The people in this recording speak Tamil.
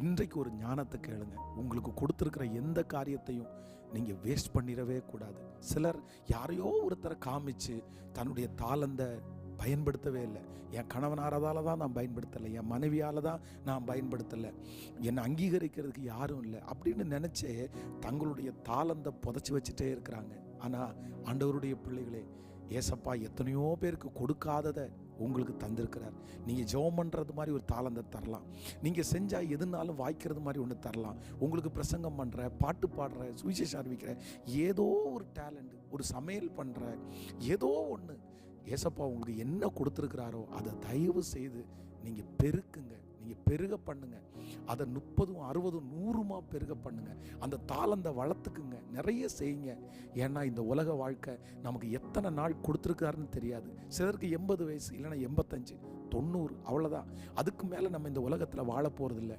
இன்றைக்கு ஒரு ஞானத்தை கேளுங்க. உங்களுக்கு கொடுத்துருக்கிற எந்த காரியத்தையும் நீங்கள் வேஸ்ட் பண்ணிடவே கூடாது. சிலர் யாரையோ ஒருத்தரை காமிச்சு தன்னுடைய தாளந்த பயன்படுத்தவே இல்லை. என் கணவனாரதால தான் நான் பயன்படுத்தலை. என் மனைவியால் தான் நான் பயன்படுத்தலை. என்னை அங்கீகரிக்கிறதுக்கு யாரும் இல்லை. அப்படின்னு நினச்சே தங்களுடைய தாளந்தை புதைச்சி வச்சுட்டே இருக்கிறாங்க. ஆனால் ஆண்டவருடைய பிள்ளைகளே ஏசப்பா எத்தனையோ பேருக்கு கொடுக்காததை உங்களுக்கு தந்திருக்கிறார். நீங்கள் ஜெபம் பண்ணுறது மாதிரி ஒரு தாளந்தை தரலாம். நீங்கள் செஞ்சால் எதுனாலும் வாய்க்கிறது மாதிரி ஒன்று தரலாம். உங்களுக்கு பிரசங்கம் பண்ணுற பாட்டு பாடுற சுவிசேஷம் அறிவிக்கிற ஏதோ ஒரு டேலண்ட் ஒரு சமையல் பண்ணுற ஏதோ ஒன்று ஏசப்பா உங்களுக்கு என்ன கொடுத்துருக்கிறாரோ அதை தயவு செய்து நீங்கள் பெருக்குங்க. பெருக பண்ணுங்க. அதை முப்பதும் அறுபதும் நூறுமா பெருக பண்ணுங்க. அந்த தாளந்த வளர்த்துக்குங்க நிறைய செய்யுங்க. ஏன்னா இந்த உலக வாழ்க்கை நமக்கு எத்தனை நாள் கொடுத்துருக்காருன்னு தெரியாது. சிலருக்கு எண்பது வயசு இல்லைன்னா எண்பத்தஞ்சு தொண்ணூறு அவ்வளோதான் அதுக்கு மேலே நம்ம இந்த உலகத்தில் வாழ போகிறதில்ல